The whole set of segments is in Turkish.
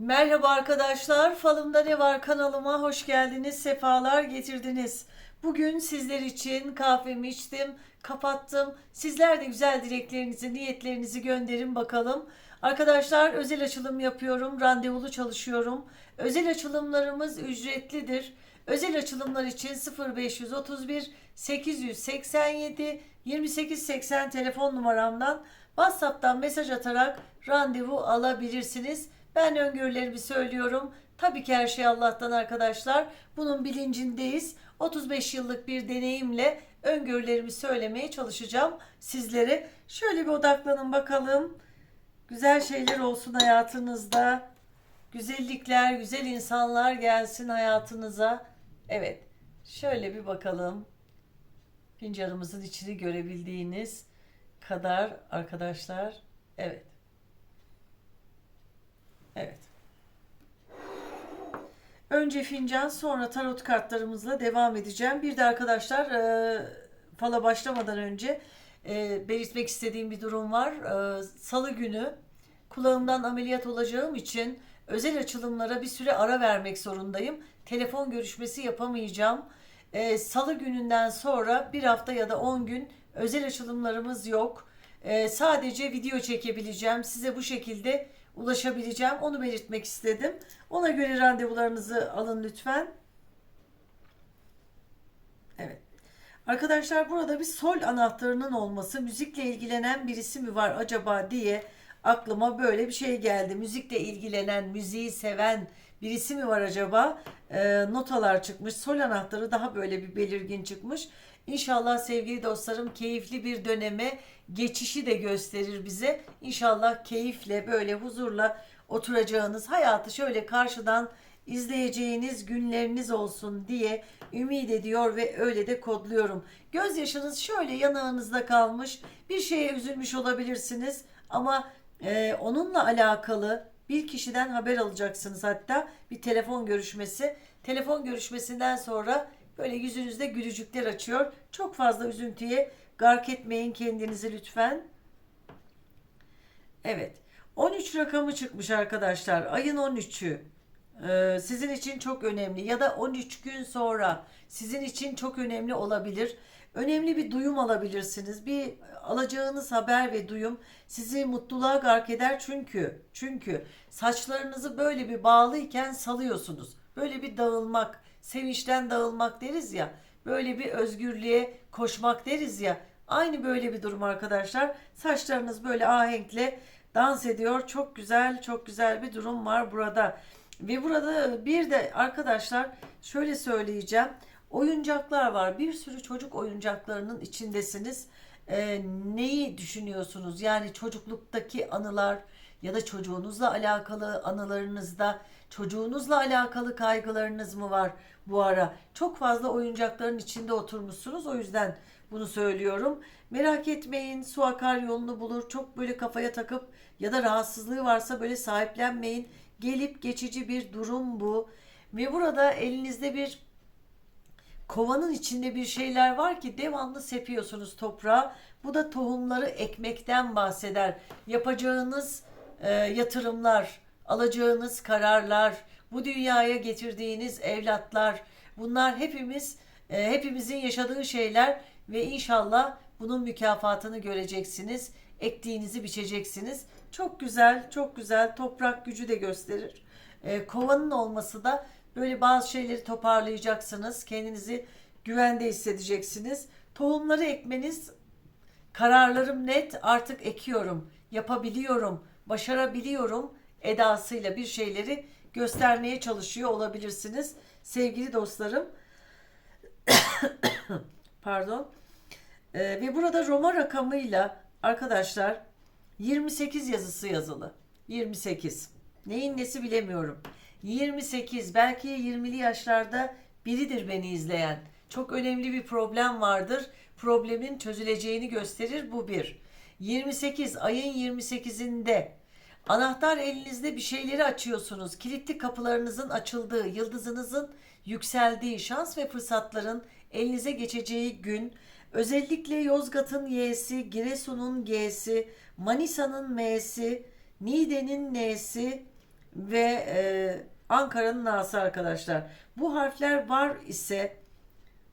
Merhaba arkadaşlar, Falımda Ne Var kanalıma hoş geldiniz, sefalar getirdiniz. Bugün sizler için kahvemi içtim, kapattım. Sizler de güzel dileklerinizi, niyetlerinizi gönderin bakalım. Arkadaşlar özel açılım yapıyorum, randevulu çalışıyorum. Özel açılımlarımız ücretlidir. Özel açılımlar için 0531 887 2880 telefon numaramdan WhatsApp'tan mesaj atarak randevu alabilirsiniz. Ben öngörülerimi söylüyorum. Tabii ki her şey Allah'tan arkadaşlar. Bunun bilincindeyiz. 35 yıllık bir deneyimle öngörülerimi söylemeye çalışacağım sizlere. Şöyle bir odaklanın bakalım. Güzel şeyler olsun hayatınızda. Güzellikler, güzel insanlar gelsin hayatınıza. Evet. Şöyle bir bakalım. Fincanımızın içini görebildiğiniz kadar arkadaşlar. Evet. Evet. Önce fincan sonra tarot kartlarımızla devam edeceğim. Bir de arkadaşlar e, fala başlamadan önce e, belirtmek istediğim bir durum var. E, Salı günü kulağımdan ameliyat olacağım için özel açılımlara bir süre ara vermek zorundayım. Telefon görüşmesi yapamayacağım. E, Salı gününden sonra bir hafta ya da 10 gün özel açılımlarımız yok. E, sadece video çekebileceğim. Size bu şekilde ulaşabileceğim. Onu belirtmek istedim. Ona göre randevularınızı alın lütfen. Evet. Arkadaşlar burada bir sol anahtarının olması, müzikle ilgilenen birisi mi var acaba diye aklıma böyle bir şey geldi. Müzikle ilgilenen, müziği seven birisi mi var acaba? Ee, notalar çıkmış. Sol anahtarı daha böyle bir belirgin çıkmış. İnşallah sevgili dostlarım keyifli bir döneme geçişi de gösterir bize. İnşallah keyifle böyle huzurla oturacağınız hayatı şöyle karşıdan izleyeceğiniz günleriniz olsun diye ümit ediyor ve öyle de kodluyorum. Gözyaşınız şöyle yanağınızda kalmış. Bir şeye üzülmüş olabilirsiniz ama e, onunla alakalı bir kişiden haber alacaksınız hatta bir telefon görüşmesi. Telefon görüşmesinden sonra böyle yüzünüzde gülücükler açıyor. Çok fazla üzüntüye gark etmeyin kendinizi lütfen. Evet. 13 rakamı çıkmış arkadaşlar. Ayın 13'ü. Ee, sizin için çok önemli ya da 13 gün sonra sizin için çok önemli olabilir. Önemli bir duyum alabilirsiniz. Bir alacağınız haber ve duyum sizi mutluluğa gark eder çünkü çünkü saçlarınızı böyle bir bağlıyken salıyorsunuz. Böyle bir dağılmak, sevinçten dağılmak deriz ya. Böyle bir özgürlüğe koşmak deriz ya. Aynı böyle bir durum arkadaşlar. Saçlarınız böyle ahenkle dans ediyor. Çok güzel, çok güzel bir durum var burada. Ve burada bir de arkadaşlar şöyle söyleyeceğim. Oyuncaklar var. Bir sürü çocuk oyuncaklarının içindesiniz. Ee, neyi düşünüyorsunuz? Yani çocukluktaki anılar ya da çocuğunuzla alakalı anılarınızda çocuğunuzla alakalı kaygılarınız mı var bu ara? Çok fazla oyuncakların içinde oturmuşsunuz. O yüzden bunu söylüyorum. Merak etmeyin. Su akar yolunu bulur. Çok böyle kafaya takıp ya da rahatsızlığı varsa böyle sahiplenmeyin. Gelip geçici bir durum bu. Ve burada elinizde bir kovanın içinde bir şeyler var ki devamlı sepiyorsunuz toprağa. Bu da tohumları ekmekten bahseder. Yapacağınız e, yatırımlar, alacağınız kararlar, bu dünyaya getirdiğiniz evlatlar, bunlar hepimiz e, hepimizin yaşadığı şeyler ve inşallah bunun mükafatını göreceksiniz. Ektiğinizi biçeceksiniz. Çok güzel, çok güzel. Toprak gücü de gösterir. E, kovanın olması da böyle bazı şeyleri toparlayacaksınız. Kendinizi güvende hissedeceksiniz. Tohumları ekmeniz kararlarım net artık ekiyorum, yapabiliyorum, başarabiliyorum edasıyla bir şeyleri göstermeye çalışıyor olabilirsiniz. Sevgili dostlarım. Pardon. Ee, ve burada Roma rakamıyla arkadaşlar 28 yazısı yazılı. 28. Neyin nesi bilemiyorum. 28 belki 20'li yaşlarda biridir beni izleyen. Çok önemli bir problem vardır. Problemin çözüleceğini gösterir bu bir. 28 ayın 28'inde anahtar elinizde bir şeyleri açıyorsunuz. Kilitli kapılarınızın açıldığı, yıldızınızın yükseldiği, şans ve fırsatların elinize geçeceği gün. Özellikle Yozgat'ın Y'si, Giresun'un G'si, Manisa'nın M'si, Niğde'nin N'si, ve e, Ankara'nın Na'sı arkadaşlar. Bu harfler var ise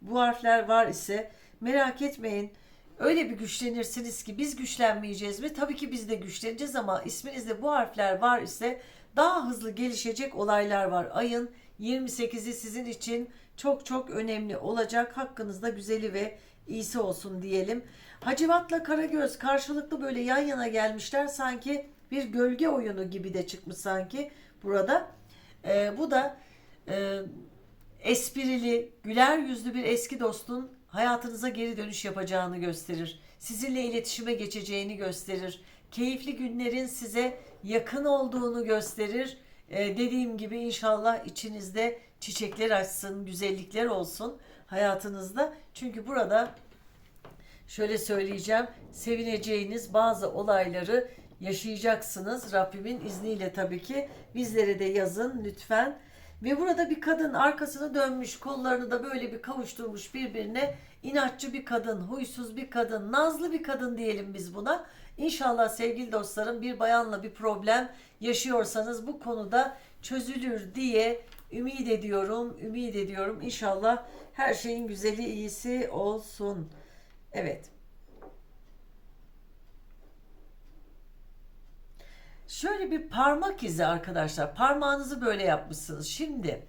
bu harfler var ise merak etmeyin. Öyle bir güçlenirsiniz ki biz güçlenmeyeceğiz mi? Tabii ki biz de güçleneceğiz ama isminizde bu harfler var ise daha hızlı gelişecek olaylar var. Ayın 28'i sizin için çok çok önemli olacak. Hakkınızda güzeli ve iyisi olsun diyelim. Hacivat'la Karagöz karşılıklı böyle yan yana gelmişler. Sanki bir gölge oyunu gibi de çıkmış sanki burada. Ee, bu da e, esprili, güler yüzlü bir eski dostun hayatınıza geri dönüş yapacağını gösterir. Sizinle iletişime geçeceğini gösterir. Keyifli günlerin size yakın olduğunu gösterir. Ee, dediğim gibi inşallah içinizde çiçekler açsın, güzellikler olsun hayatınızda. Çünkü burada şöyle söyleyeceğim. Sevineceğiniz bazı olayları yaşayacaksınız. Rabbimin izniyle tabii ki. Bizlere de yazın lütfen. Ve burada bir kadın arkasını dönmüş, kollarını da böyle bir kavuşturmuş birbirine. İnatçı bir kadın, huysuz bir kadın, nazlı bir kadın diyelim biz buna. İnşallah sevgili dostlarım bir bayanla bir problem yaşıyorsanız bu konuda çözülür diye ümit ediyorum, ümit ediyorum. İnşallah her şeyin güzeli iyisi olsun. Evet. Şöyle bir parmak izi arkadaşlar. Parmağınızı böyle yapmışsınız. Şimdi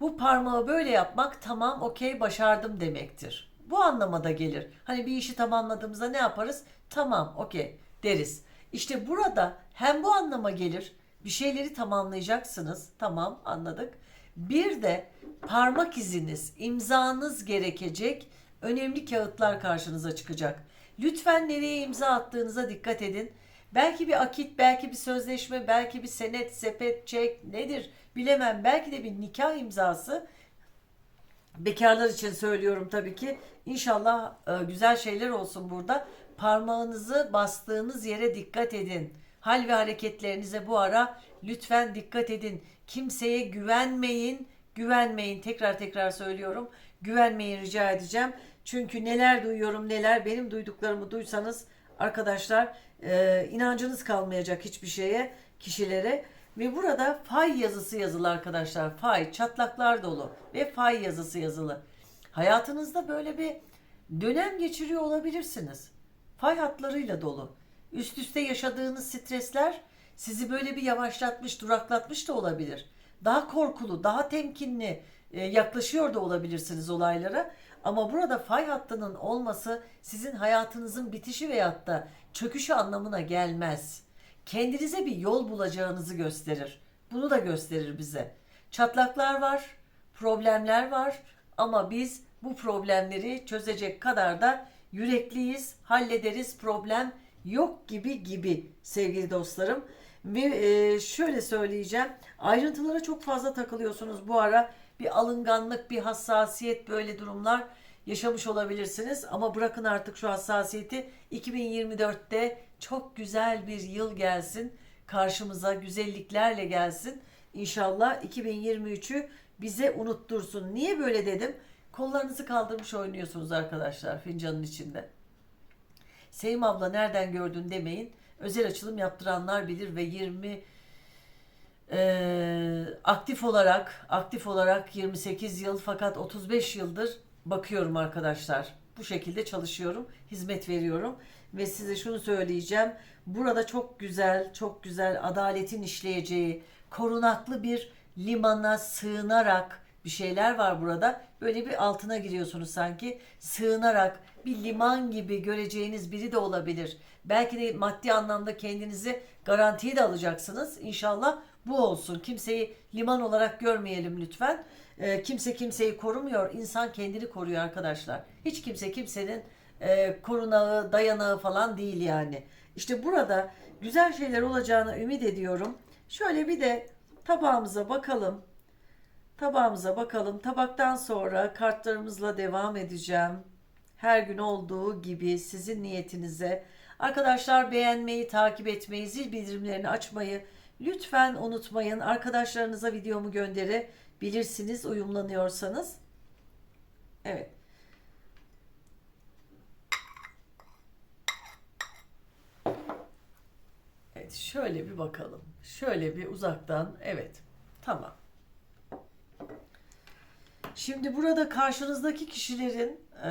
bu parmağı böyle yapmak tamam okey başardım demektir. Bu anlamada gelir. Hani bir işi tamamladığımızda ne yaparız? Tamam okey deriz. İşte burada hem bu anlama gelir. Bir şeyleri tamamlayacaksınız. Tamam anladık. Bir de parmak iziniz, imzanız gerekecek önemli kağıtlar karşınıza çıkacak. Lütfen nereye imza attığınıza dikkat edin. Belki bir akit, belki bir sözleşme, belki bir senet, sepet, çek nedir bilemem. Belki de bir nikah imzası. Bekarlar için söylüyorum tabii ki. İnşallah e, güzel şeyler olsun burada. Parmağınızı bastığınız yere dikkat edin. Hal ve hareketlerinize bu ara lütfen dikkat edin. Kimseye güvenmeyin. Güvenmeyin. Tekrar tekrar söylüyorum. Güvenmeyin rica edeceğim. Çünkü neler duyuyorum neler benim duyduklarımı duysanız arkadaşlar e, inancınız kalmayacak hiçbir şeye kişilere. Ve burada fay yazısı yazılı arkadaşlar. Fay, çatlaklar dolu ve fay yazısı yazılı. Hayatınızda böyle bir dönem geçiriyor olabilirsiniz. Fay hatlarıyla dolu. Üst üste yaşadığınız stresler sizi böyle bir yavaşlatmış, duraklatmış da olabilir. Daha korkulu, daha temkinli e, yaklaşıyor da olabilirsiniz olaylara. Ama burada fay hattının olması sizin hayatınızın bitişi veyahut da çöküşü anlamına gelmez. Kendinize bir yol bulacağınızı gösterir. Bunu da gösterir bize. Çatlaklar var, problemler var ama biz bu problemleri çözecek kadar da yürekliyiz, hallederiz, problem yok gibi gibi sevgili dostlarım. Ve e, şöyle söyleyeceğim, ayrıntılara çok fazla takılıyorsunuz bu ara. Bir alınganlık, bir hassasiyet böyle durumlar yaşamış olabilirsiniz. Ama bırakın artık şu hassasiyeti. 2024'te çok güzel bir yıl gelsin. Karşımıza güzelliklerle gelsin. İnşallah 2023'ü bize unuttursun. Niye böyle dedim? Kollarınızı kaldırmış oynuyorsunuz arkadaşlar fincanın içinde. Sevim abla nereden gördün demeyin. Özel açılım yaptıranlar bilir ve 20 e, aktif olarak aktif olarak 28 yıl fakat 35 yıldır bakıyorum arkadaşlar. Bu şekilde çalışıyorum, hizmet veriyorum ve size şunu söyleyeceğim. Burada çok güzel, çok güzel adaletin işleyeceği, korunaklı bir limana sığınarak bir şeyler var burada. Böyle bir altına giriyorsunuz sanki. Sığınarak bir liman gibi göreceğiniz biri de olabilir. Belki de maddi anlamda kendinizi garantiye de alacaksınız. İnşallah bu olsun. Kimseyi liman olarak görmeyelim lütfen. E, kimse kimseyi korumuyor. İnsan kendini koruyor arkadaşlar. Hiç kimse kimsenin e, korunağı, dayanağı falan değil yani. İşte burada güzel şeyler olacağına ümit ediyorum. Şöyle bir de tabağımıza bakalım. Tabağımıza bakalım. Tabaktan sonra kartlarımızla devam edeceğim. Her gün olduğu gibi sizin niyetinize. Arkadaşlar beğenmeyi, takip etmeyi, zil bildirimlerini açmayı lütfen unutmayın. Arkadaşlarınıza videomu gönderebilirsiniz uyumlanıyorsanız. Evet. Evet. Şöyle bir bakalım. Şöyle bir uzaktan. Evet. Tamam. Şimdi burada karşınızdaki kişilerin e,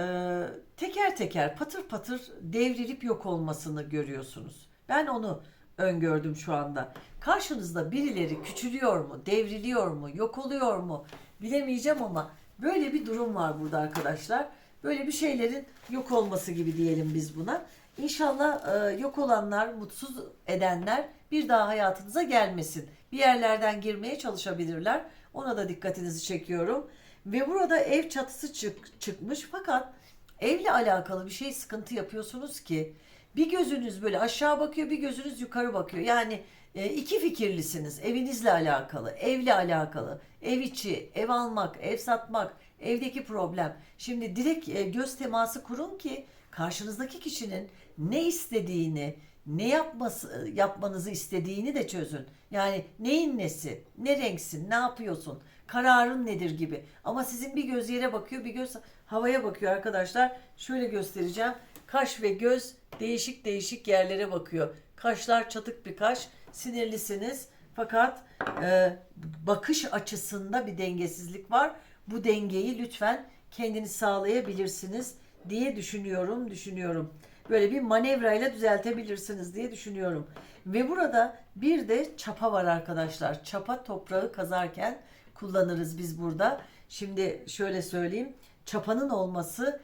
teker teker patır patır devrilip yok olmasını görüyorsunuz. Ben onu öngördüm şu anda. Karşınızda birileri küçülüyor mu, devriliyor mu, yok oluyor mu bilemeyeceğim ama böyle bir durum var burada arkadaşlar. Böyle bir şeylerin yok olması gibi diyelim biz buna. İnşallah e, yok olanlar, mutsuz edenler bir daha hayatınıza gelmesin. Bir yerlerden girmeye çalışabilirler. Ona da dikkatinizi çekiyorum. Ve burada ev çatısı çık, çıkmış fakat evle alakalı bir şey sıkıntı yapıyorsunuz ki bir gözünüz böyle aşağı bakıyor bir gözünüz yukarı bakıyor. Yani e, iki fikirlisiniz evinizle alakalı, evle alakalı, ev içi, ev almak, ev satmak, evdeki problem. Şimdi direkt e, göz teması kurun ki karşınızdaki kişinin ne istediğini, ne yapması yapmanızı istediğini de çözün. Yani neyin nesi, ne renksin, ne yapıyorsun, kararın nedir gibi. Ama sizin bir göz yere bakıyor, bir göz havaya bakıyor arkadaşlar. Şöyle göstereceğim. Kaş ve göz değişik değişik yerlere bakıyor. Kaşlar çatık bir kaş, sinirlisiniz. Fakat e, bakış açısında bir dengesizlik var. Bu dengeyi lütfen kendiniz sağlayabilirsiniz diye düşünüyorum, düşünüyorum. Böyle bir manevrayla düzeltebilirsiniz diye düşünüyorum. Ve burada bir de çapa var arkadaşlar. Çapa toprağı kazarken kullanırız biz burada. Şimdi şöyle söyleyeyim. Çapanın olması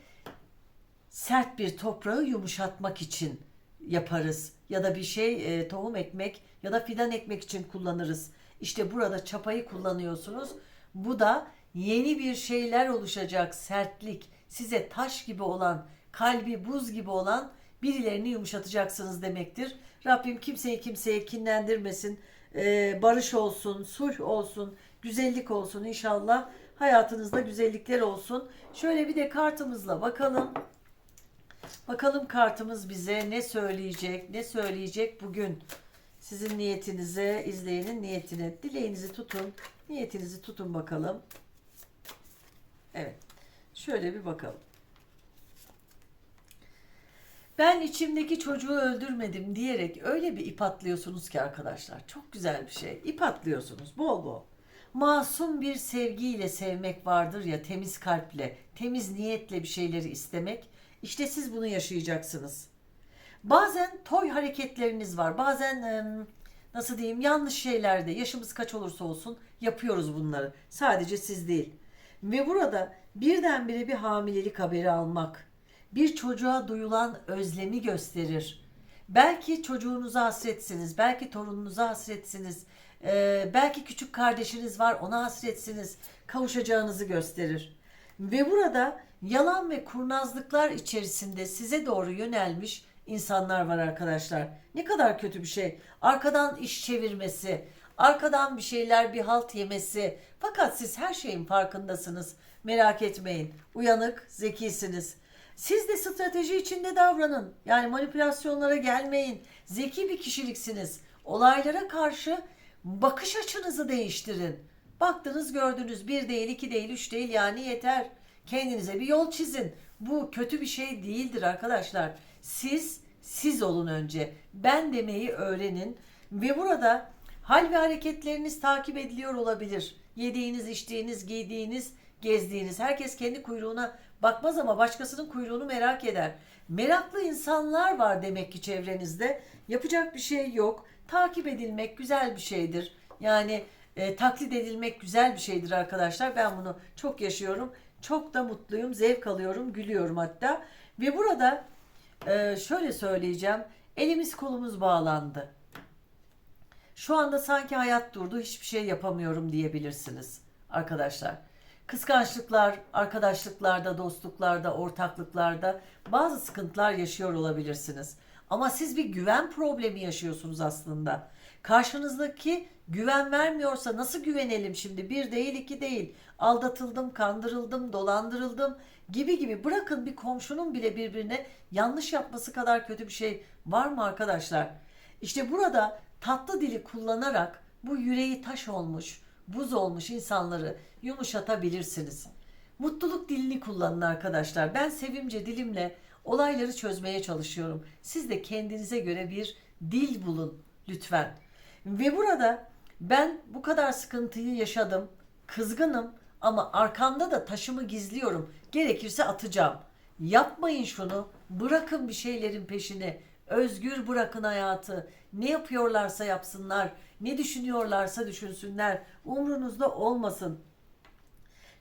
sert bir toprağı yumuşatmak için yaparız. Ya da bir şey e, tohum ekmek ya da fidan ekmek için kullanırız. İşte burada çapayı kullanıyorsunuz. Bu da yeni bir şeyler oluşacak sertlik, size taş gibi olan, kalbi buz gibi olan birilerini yumuşatacaksınız demektir. Rabbim kimseyi kimseye kinlendirmesin. Ee, barış olsun, sulh olsun, güzellik olsun inşallah. Hayatınızda güzellikler olsun. Şöyle bir de kartımızla bakalım. Bakalım kartımız bize ne söyleyecek, ne söyleyecek bugün. Sizin niyetinize, izleyenin niyetine, dileğinizi tutun, niyetinizi tutun bakalım. Evet, şöyle bir bakalım. Ben içimdeki çocuğu öldürmedim diyerek öyle bir ip atlıyorsunuz ki arkadaşlar. Çok güzel bir şey. İp atlıyorsunuz bol bol. Masum bir sevgiyle sevmek vardır ya temiz kalple, temiz niyetle bir şeyleri istemek. İşte siz bunu yaşayacaksınız. Bazen toy hareketleriniz var. Bazen nasıl diyeyim yanlış şeylerde yaşımız kaç olursa olsun yapıyoruz bunları. Sadece siz değil. Ve burada birdenbire bir hamilelik haberi almak bir çocuğa duyulan özlemi gösterir. Belki çocuğunuza hasretsiniz, belki torununuza hasretsiniz, ee, belki küçük kardeşiniz var ona hasretsiniz, kavuşacağınızı gösterir. Ve burada yalan ve kurnazlıklar içerisinde size doğru yönelmiş insanlar var arkadaşlar. Ne kadar kötü bir şey. Arkadan iş çevirmesi, arkadan bir şeyler bir halt yemesi. Fakat siz her şeyin farkındasınız. Merak etmeyin. Uyanık, zekisiniz. Siz de strateji içinde davranın. Yani manipülasyonlara gelmeyin. Zeki bir kişiliksiniz. Olaylara karşı bakış açınızı değiştirin. Baktınız gördünüz bir değil iki değil üç değil yani yeter. Kendinize bir yol çizin. Bu kötü bir şey değildir arkadaşlar. Siz siz olun önce. Ben demeyi öğrenin ve burada hal ve hareketleriniz takip ediliyor olabilir. Yediğiniz, içtiğiniz, giydiğiniz, gezdiğiniz. Herkes kendi kuyruğuna bakmaz ama başkasının kuyruğunu merak eder. Meraklı insanlar var demek ki çevrenizde. Yapacak bir şey yok. Takip edilmek güzel bir şeydir. Yani e, taklit edilmek güzel bir şeydir arkadaşlar. Ben bunu çok yaşıyorum. Çok da mutluyum, zevk alıyorum, gülüyorum hatta. Ve burada e, şöyle söyleyeceğim. Elimiz kolumuz bağlandı. Şu anda sanki hayat durdu, hiçbir şey yapamıyorum diyebilirsiniz arkadaşlar. Kıskançlıklar, arkadaşlıklarda, dostluklarda, ortaklıklarda bazı sıkıntılar yaşıyor olabilirsiniz. Ama siz bir güven problemi yaşıyorsunuz aslında. Karşınızdaki güven vermiyorsa nasıl güvenelim şimdi? Bir değil, iki değil. Aldatıldım, kandırıldım, dolandırıldım gibi gibi. Bırakın bir komşunun bile birbirine yanlış yapması kadar kötü bir şey var mı arkadaşlar? İşte burada tatlı dili kullanarak bu yüreği taş olmuş, buz olmuş insanları yumuşatabilirsiniz. Mutluluk dilini kullanın arkadaşlar. Ben sevimce dilimle olayları çözmeye çalışıyorum. Siz de kendinize göre bir dil bulun. lütfen. Ve burada ben bu kadar sıkıntıyı yaşadım. Kızgınım ama arkamda da taşımı gizliyorum. Gerekirse atacağım. Yapmayın şunu. Bırakın bir şeylerin peşini. Özgür bırakın hayatı. Ne yapıyorlarsa yapsınlar. Ne düşünüyorlarsa düşünsünler. Umrunuzda olmasın.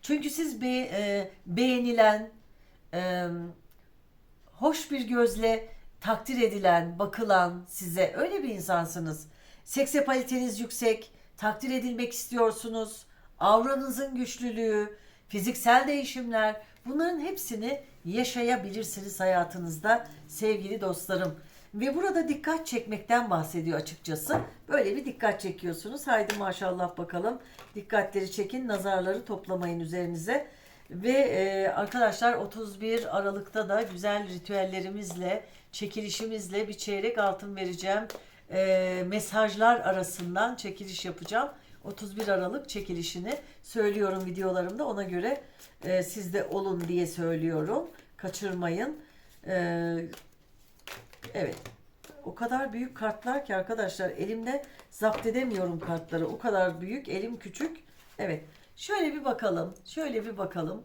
Çünkü siz be, e, beğenilen, e, hoş bir gözle takdir edilen, bakılan size öyle bir insansınız. Seksapaliteniz yüksek, takdir edilmek istiyorsunuz. Avranızın güçlülüğü, fiziksel değişimler bunların hepsini yaşayabilirsiniz hayatınızda sevgili dostlarım. Ve burada dikkat çekmekten bahsediyor açıkçası. Böyle bir dikkat çekiyorsunuz. Haydi maşallah bakalım. Dikkatleri çekin, nazarları toplamayın üzerinize. Ve e, arkadaşlar 31 Aralık'ta da güzel ritüellerimizle, çekilişimizle bir çeyrek altın vereceğim. E, mesajlar arasından çekiliş yapacağım. 31 Aralık çekilişini söylüyorum videolarımda. Ona göre e, siz de olun diye söylüyorum. Kaçırmayın. E, evet. O kadar büyük kartlar ki arkadaşlar elimde zapt edemiyorum kartları. O kadar büyük, elim küçük. Evet. Şöyle bir bakalım. Şöyle bir bakalım.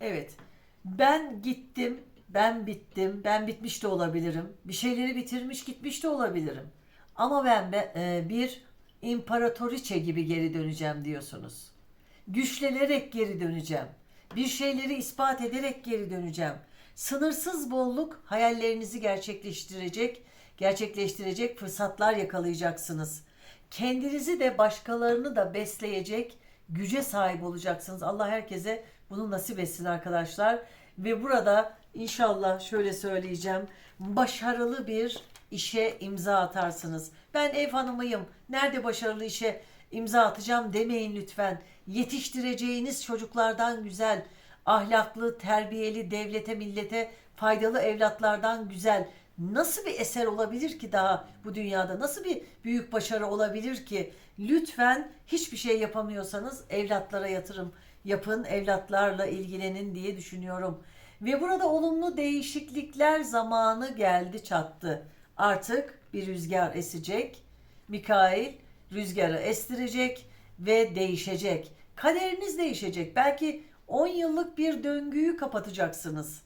Evet. Ben gittim. Ben bittim. Ben bitmiş de olabilirim. Bir şeyleri bitirmiş gitmiş de olabilirim. Ama ben be- e, bir imparatoriçe gibi geri döneceğim diyorsunuz. Güçlenerek geri döneceğim. Bir şeyleri ispat ederek geri döneceğim. Sınırsız bolluk hayallerinizi gerçekleştirecek, gerçekleştirecek fırsatlar yakalayacaksınız. Kendinizi de başkalarını da besleyecek güce sahip olacaksınız. Allah herkese bunu nasip etsin arkadaşlar. Ve burada inşallah şöyle söyleyeceğim. Başarılı bir işe imza atarsınız. Ben ev hanımıyım. Nerede başarılı işe imza atacağım demeyin lütfen. Yetiştireceğiniz çocuklardan güzel, ahlaklı, terbiyeli, devlete, millete faydalı evlatlardan güzel. Nasıl bir eser olabilir ki daha bu dünyada? Nasıl bir büyük başarı olabilir ki? Lütfen hiçbir şey yapamıyorsanız evlatlara yatırım yapın, evlatlarla ilgilenin diye düşünüyorum. Ve burada olumlu değişiklikler zamanı geldi çattı. Artık bir rüzgar esecek. Mikail rüzgarı estirecek ve değişecek. Kaderiniz değişecek. Belki 10 yıllık bir döngüyü kapatacaksınız.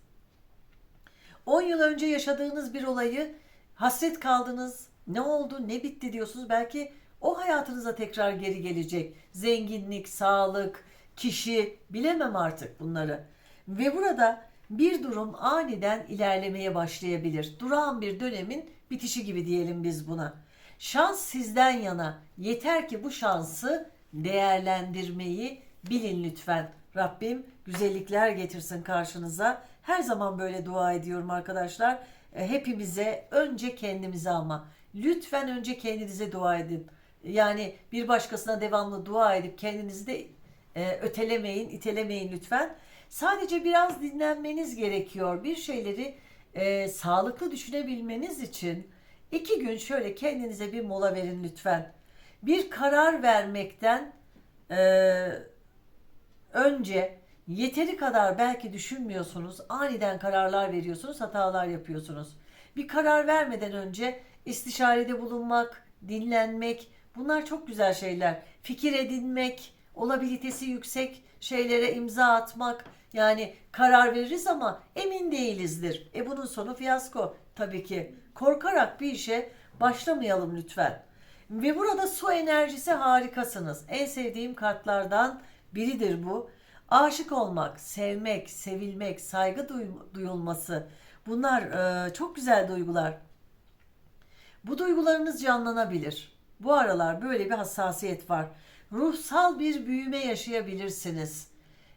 10 yıl önce yaşadığınız bir olayı hasret kaldınız. Ne oldu, ne bitti diyorsunuz. Belki o hayatınıza tekrar geri gelecek. Zenginlik, sağlık, kişi bilemem artık bunları. Ve burada bir durum aniden ilerlemeye başlayabilir. Durağan bir dönemin bitişi gibi diyelim biz buna. Şans sizden yana. Yeter ki bu şansı değerlendirmeyi bilin lütfen. Rabbim güzellikler getirsin karşınıza. Her zaman böyle dua ediyorum arkadaşlar. E, Hepimize önce kendimize ama lütfen önce kendinize dua edin. Yani bir başkasına devamlı dua edip kendinizi de e, ötelemeyin, itelemeyin lütfen. Sadece biraz dinlenmeniz gerekiyor. Bir şeyleri e, sağlıklı düşünebilmeniz için iki gün şöyle kendinize bir mola verin lütfen. Bir karar vermekten e, önce yeteri kadar belki düşünmüyorsunuz, aniden kararlar veriyorsunuz, hatalar yapıyorsunuz. Bir karar vermeden önce istişarede bulunmak, dinlenmek, bunlar çok güzel şeyler. Fikir edinmek, olabilitesi yüksek şeylere imza atmak, yani karar veririz ama emin değilizdir. E bunun sonu fiyasko tabii ki. Korkarak bir işe başlamayalım lütfen. Ve burada su enerjisi harikasınız. En sevdiğim kartlardan biridir bu. Aşık olmak, sevmek, sevilmek, saygı duy- duyulması bunlar e, çok güzel duygular. Bu duygularınız canlanabilir. Bu aralar böyle bir hassasiyet var. Ruhsal bir büyüme yaşayabilirsiniz.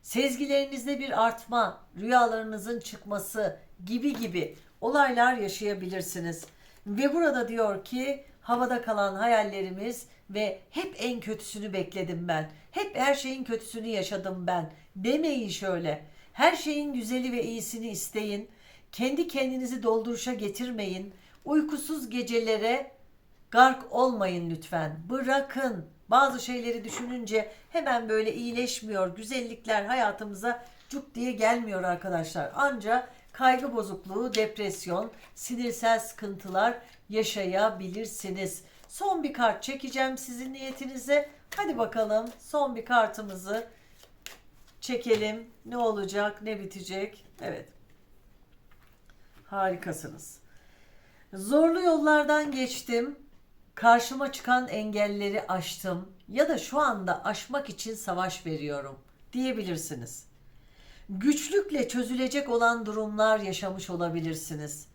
Sezgilerinizde bir artma, rüyalarınızın çıkması gibi gibi olaylar yaşayabilirsiniz. Ve burada diyor ki havada kalan hayallerimiz ve hep en kötüsünü bekledim ben. Hep her şeyin kötüsünü yaşadım ben. Demeyin şöyle. Her şeyin güzeli ve iyisini isteyin. Kendi kendinizi dolduruşa getirmeyin. Uykusuz gecelere gark olmayın lütfen. Bırakın. Bazı şeyleri düşününce hemen böyle iyileşmiyor. Güzellikler hayatımıza cuk diye gelmiyor arkadaşlar. Anca kaygı bozukluğu, depresyon, sinirsel sıkıntılar yaşayabilirsiniz. Son bir kart çekeceğim sizin niyetinize. Hadi bakalım son bir kartımızı çekelim. Ne olacak, ne bitecek? Evet. Harikasınız. Zorlu yollardan geçtim. Karşıma çıkan engelleri aştım ya da şu anda aşmak için savaş veriyorum diyebilirsiniz. Güçlükle çözülecek olan durumlar yaşamış olabilirsiniz.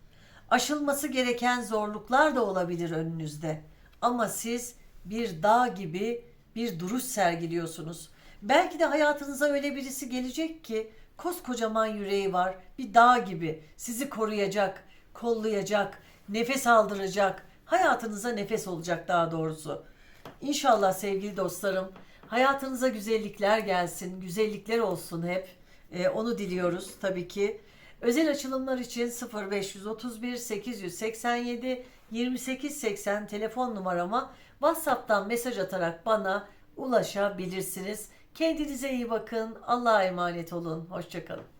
Aşılması gereken zorluklar da olabilir önünüzde. Ama siz bir dağ gibi bir duruş sergiliyorsunuz. Belki de hayatınıza öyle birisi gelecek ki koskocaman yüreği var, bir dağ gibi sizi koruyacak, kollayacak, nefes aldıracak, hayatınıza nefes olacak daha doğrusu. İnşallah sevgili dostlarım hayatınıza güzellikler gelsin, güzellikler olsun hep. Ee, onu diliyoruz tabii ki. Özel açılımlar için 0531 887 2880 telefon numarama WhatsApp'tan mesaj atarak bana ulaşabilirsiniz. Kendinize iyi bakın. Allah'a emanet olun. Hoşçakalın.